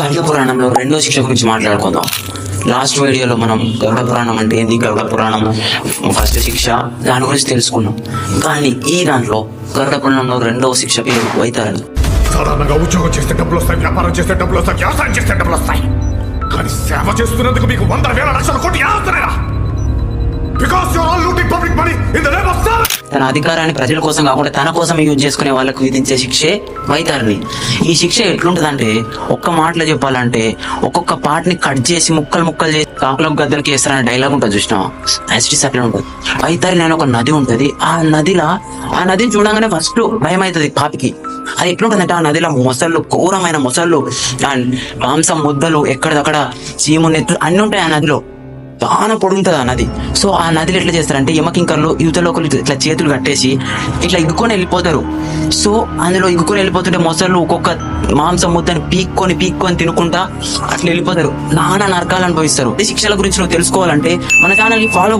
గరుడ పురాణంలో రెండో శిక్ష గురించి మాట్లాడుకుందాం. లాస్ట్ వీడియోలో మనం గరుడ పురాణం అంటే ఏంది? గరుడ పురాణం ఫస్ట్ శిక్ష దాని గురించి తెలుసుకున్నాం కానీ ఈ దాంట్లో గరుడ పురాణంలో రెండవ శిక్ష పేరు వైతారని సాధారణంగా ఉద్యోగం చేస్తే డబ్బులు వస్తాయి వ్యాపారం చేస్తే డబ్బులు వస్తాయి వ్యవసాయం చేస్తే డబ్బులు వస్తాయి. కానీ సేవ చేస్తున్నందుకు మీకు వంద వేల లక్షల కోట్లు ఎలా because your all looting public money in the name of తన అధికారాన్ని ప్రజల కోసం కాకుండా తన కోసం యూజ్ చేసుకునే వాళ్ళకు విధించే శిక్షే వైతారణి ఈ శిక్ష ఎట్లుంటుందంటే ఒక్క మాటలో చెప్పాలంటే ఒక్కొక్క పార్ట్ని కట్ చేసి ముక్కలు ముక్కలు చేసి కాకులకు గద్దలకి వేస్తారనే డైలాగ్ ఉంటుంది చూసినావా? యాసిటీస్ అట్లా ఉంటుంది. వైతారణి అని ఒక నది ఉంటుంది. ఆ నదిలా ఆ నదిని చూడంగానే ఫస్ట్ భయం అవుతుంది పాపికి. అది ఎట్లుంటుందంటే ఆ నదిలో మొసళ్ళు ఘోరమైన మొసళ్ళు మాంసం ముద్దలు ఎక్కడిదక్కడ చీము నెత్తులు అన్ని ఉంటాయి ఆ నదిలో. చాలా పొడుగుతుంది ఆ నది. సో ఆ నదిలో ఎట్లా చేస్తారంటే యమకింకర్లు యువతలో ఒకరు ఇట్లా చేతులు కట్టేసి ఇట్లా ఇగ్గుకొని వెళ్ళిపోతారు. సో అందులో ఇగ్గుకొని వెళ్ళిపోతుంటే మొసళ్ళు ఒక్కొక్క మాంసం ముద్దని పీక్కొని పీక్కొని తినుకుంటా అట్లా వెళ్ళిపోతారు. నానా నరకాలు అనుభవిస్తారు. ఈ శిక్షల గురించి నువ్వు తెలుసుకోవాలంటే మన ఛానల్ని ఫాలో